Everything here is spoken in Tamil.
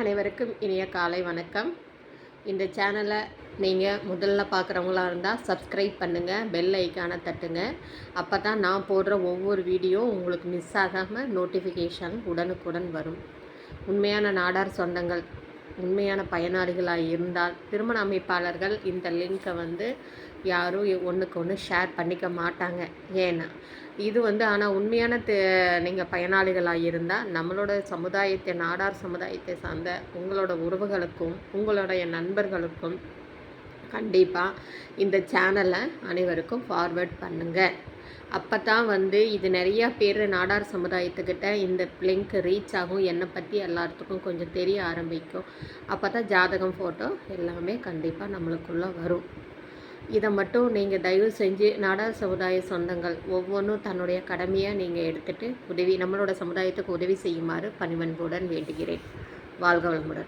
அனைவருக்கும் இனிய காலை வணக்கம். இந்த சேனலை நீங்கள் முதல்ல பார்க்குறவங்களா இருந்தால் சப்ஸ்கிரைப் பண்ணுங்கள் பெல் ஐக்கானை தட்டுங்க. அப்போ தான் நான் போடுற ஒவ்வொரு வீடியோ உங்களுக்கு மிஸ் ஆகாமல் நோட்டிஃபிகேஷன் உடனுக்குடன் வரும். உண்மையான நாடார் சொந்தங்கள் உண்மையான பயனாளிகளாக இருந்தால் திருமண அமைப்பாளர்கள் இந்த லிங்க்கை வந்து யாரும் ஒன்றுக்கு ஒன்று ஷேர் பண்ணிக்க மாட்டாங்க. ஏன்னா இது வந்து ஆனால் உண்மையான நீங்கள் பயனாளிகளாக இருந்தால் நம்மளோட சமுதாயத்தை நாடார் சமுதாயத்தை சார்ந்த உங்களோட உறவுகளுக்கும் உங்களுடைய நண்பர்களுக்கும் கண்டிப்பாக இந்த சேனலை அனைவருக்கும் ஃபார்வேர்ட் பண்ணுங்கள் அப்போ தான் வந்து இது நிறையா பேர் நாடார் சமுதாயத்துக்கிட்ட இந்த லிங்க் ரீச் ஆகும். என்னை பற்றி எல்லாத்துக்கும் கொஞ்சம் தெரிய ஆரம்பிக்கும். அப்போ தான் ஜாதகம் ஃபோட்டோ எல்லாமே கண்டிப்பாக நம்மளுக்குள்ளே வரும். இதை மட்டும் நீங்கள் தயவு செஞ்சு நாடார் சமுதாய சொந்தங்கள் ஒவ்வொன்றும் தன்னுடைய கடமையாக நீங்கள் எடுத்துகிட்டு உதவி நம்மளோட சமுதாயத்துக்கு உதவி செய்யுமாறு பணிவன்புடன் வேண்டுகிறேன். வாழ்க வளமுடன்.